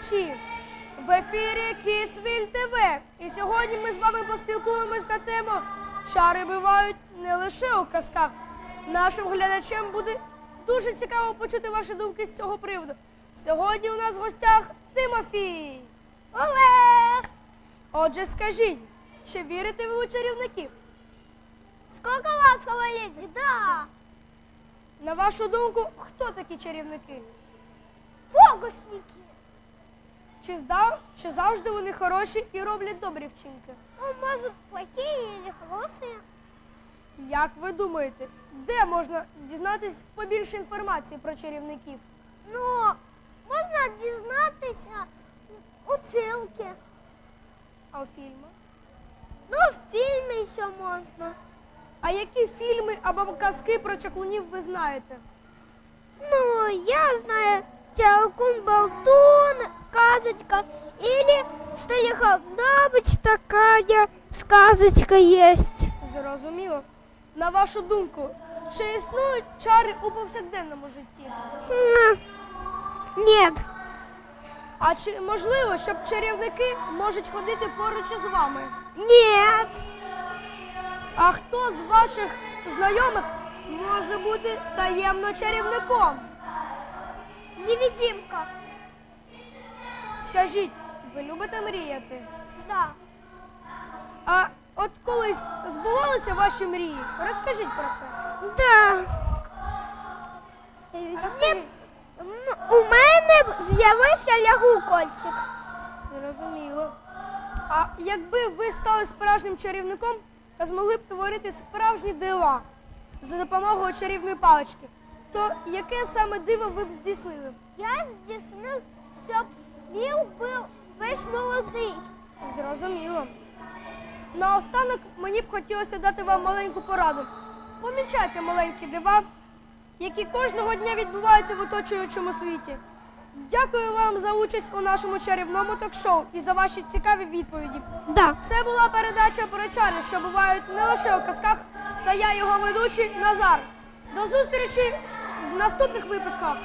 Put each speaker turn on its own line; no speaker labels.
глядачі! В ефірі Kidsville TV. І сьогодні ми з вами поспілкуємось на тему Чари бувають не лише у казках. Нашим глядачам буде дуже цікаво почути ваші думки з цього приводу. Сьогодні у нас в гостях Тимофій.
Олег!
Отже, скажіть, чи вірите ви у чарівників?
Сколько вас говорите? Да.
На вашу думку, хто такі чарівники?
Фокусники.
Чи, зда... чи завжди вони хороші і роблять добрі вчинки?
Ну, может, плохие или хорошие?
Як ви думаєте, де можна дізнатись побільше інформації про чарівників?
Ну, можна дізнатися у цирке.
А у фільмах?
Ну, в фільмі ще можна.
А які фільми або казки про чаклунів ви знаєте?
Ну, я знаю Чалкун Болтун, сказочка, или Столиховнабыч такая сказочка есть.
Зрозуміло. На вашу думку, чи існують чари у повсякденному житті?
Хм, Нет.
А чи можливо, щоб чарівники можуть ходити поруч із вами?
Нет.
А хто з ваших знайомих може бути таємно чарівником?
Невидимка.
Скажіть, ви любите мріяти?
Да.
А от колись збувалися ваші мрії? Розкажіть про це.
Да.
Розкажіть.
У мене з'явився лягукольчик.
Зрозуміло. А якби ви стали справжнім чарівником та змогли б творити справжні дива за допомогою чарівної палички, то яке саме диво ви б здійснили?
Я здійснив, щоб міл був весь молодий.
Зрозуміло. Наостанок мені б хотілося дати вам маленьку пораду. Помічайте маленькі дива, які кожного дня відбуваються в оточуючому світі. Дякую вам за участь у нашому чарівному ток-шоу і за ваші цікаві відповіді.
Да.
Це була передача про чари, що бувають не лише у казках, та я його ведучий Назар. До зустрічі в наступних випусках.